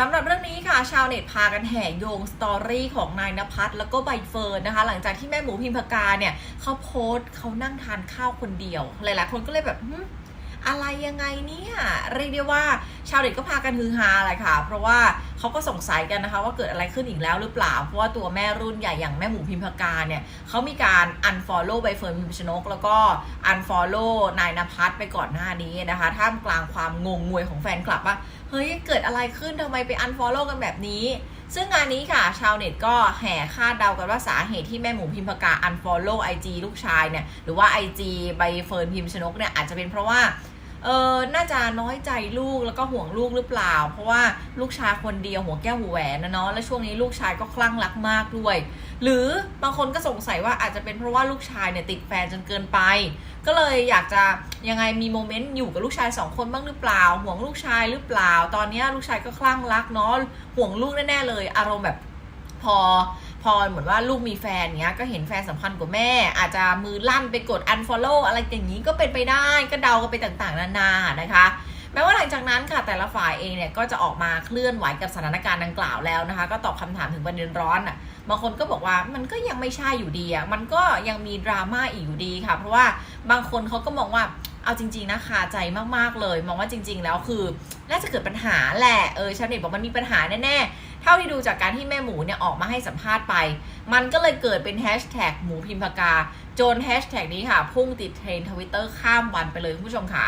สำหรับเรื่องนี้ค่ะ ชาวเน็ตพากันแห่โยงสตอรี่ของนายนภัสแล้วก็ใบเฟิร์นนะคะ หลังจากที่แม่หมูพิมพากาเนี่ยเขาโพสต์เขานั่งทานข้าวคนเดียว หลายๆ คนก็เลยแบบ อะไรยังไงเนี่ยเรียกได้ว่าชาวเน็ตก็พากันฮือฮาเลยค่ะ เพราะว่าเขาก็สงสัยกันนะคะว่าเกิดอะไรขึ้นอีกแล้วหรือเปล่า เพราะว่าตัวแม่รุ่นใหญ่อย่างแม่หมูพิมพากาเนี่ยเขามีการ unfollow ใบเฟิร์นพิมพชนก แล้วก็ unfollow นายนภัสไปก่อนหน้านี้นะคะ ท่ามกลางความงงงวยของแฟนคลับว่าเฮ้ยเกิดอะไรขึ้นทำไมไป unfollow กันแบบนี้ ซึ่งงานนี้ค่ะ ชาวเน็ตก็แห่คาดเดากันว่าสาเหตุที่แม่หมูพิมพากา unfollow IG ลูกชายเนี่ยหรือว่า IG ใบเฟิร์นพิมพ์ชนกเนี่ยอาจจะเป็นเพราะว่า เออน่าจะน้อยใจลูกแล้วก็ห่วงลูกหรือเปล่า เพราะว่าลูกชายคนเดียวหัวแก้วหัวแหวนนะเนาะ และช่วงนี้ลูกชายก็คลั่งรักมากด้วย หรือบางคนก็สงสัยว่าอาจจะเป็นเพราะว่าลูกชายเนี่ยติดแฟนจนเกินไป ก็เลยอยากจะยังไงมีโมเมนต์อยู่กับลูกชายสองคนบ้างหรือเปล่า ห่วงลูกชายหรือเปล่า ตอนนี้ลูกชายก็คลั่งรักเนาะ ห่วงลูกแน่ๆเลย อารมณ์แบบพอ พอเหมือนว่าลูกมีแฟนเนี้ยก็เห็นแฟนสำคัญกว่าแม่ อาจจะมือลั่นไปกด unfollow อะไรอย่างนี้ก็เป็นไปได้ก็เดากันไปต่างๆ นานานะคะแม้ว่าหลังจากนั้นค่ะแต่ละฝ่ายเองเนี่ยก็จะออกมาเคลื่อนไหวกับสถานการณ์ดังกล่าวแล้วนะคะ ก็ตอบคำถามถึงประเด็นร้อนอะบางคนก็บอกว่ามันก็ยังไม่ใช่อยู่ดีอะมันก็ยังมีดราม่าอีกอยู่ดีค่ะ เพราะว่าบางคนเขาก็มองว่า เอาจริง ๆนะคาใจมากๆเลย มองว่าจริง ๆ แล้วคือน่าจะเกิดปัญหาแหละเออชาวเน็ตบอกมันมีปัญหาแน่ๆเท่าที่ดูจากการที่แม่หมูเนี่ยออกมาให้สัมภาษณ์ไป มันก็เลยเกิดเป็นแฮชแท็กหมูพิมพากา จนแฮชแท็กนี้ค่ะ พุ่งติดเทรนทวิตเตอร์ข้ามวันไปเลยคุณผู้ชมค่ะ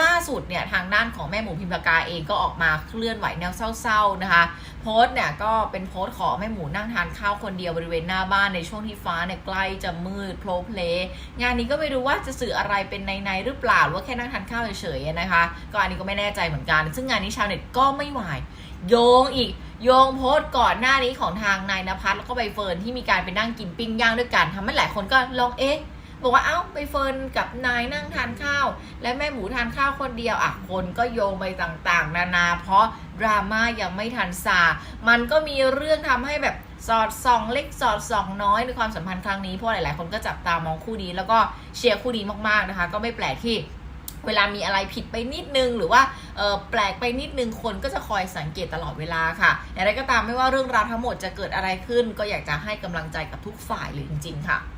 ล่าสุดเนี่ยทางด้านของแม่หมูพิมพากาเองก็ออกมาเคลื่อนไหวแนวเศร้าๆนะคะ โพสต์เนี่ยก็เป็นโพสต์ของแม่หมูนั่งทานข้าวคนเดียวบริเวณหน้าบ้านในช่วงที่ฟ้าเนี่ยใกล้จะมืดโพลเพลงานนี้ก็ไม่รู้ว่าจะสื่ออะไรเป็นในๆหรือเปล่าหรือว่าแค่นั่งทานข้าวเฉยๆนะคะ ก็อันนี้ก็ไม่แน่ใจเหมือนกัน ซึ่งงานนี้ชาวเน็ตก็ไม่ไหวโยงอีก โยงโพสต์ก่อนหน้านี้ของทางนายนภัสแล้วก็ใบเฟิร์นที่มีการไปนั่งกินปิ้งย่างด้วยกันทำให้หลายคนก็ลองเอ๊ะบอกว่าเอ้าไปเฟิร์นกับนายนั่งทานข้าว และแม่หมูทานข้าวคนเดียวอะคนก็โยงไปต่างๆ นานา เพราะดราม่ายังไม่ทันซา มันก็มีเรื่องทำให้แบบสอดส่องเล็กสอดส่องน้อยในความสัมพันธ์ครั้งนี้เพราะหลายๆ คนก็จับตามองคู่นี้แล้วก็เชียร์คู่นี้มากๆนะคะ ก็ไม่แปลกที่ เวลามีอะไรผิดไปนิดนึง หรือว่าแปลกไปนิดนึงคนก็จะคอยสังเกตตลอดเวลาค่ะอย่างไรก็ตามไม่ว่าเรื่องราวทั้งหมดจะเกิดอะไรขึ้น ก็อยากจะให้กำลังใจกับทุกฝ่ายเลยจริง ๆ ค่ะ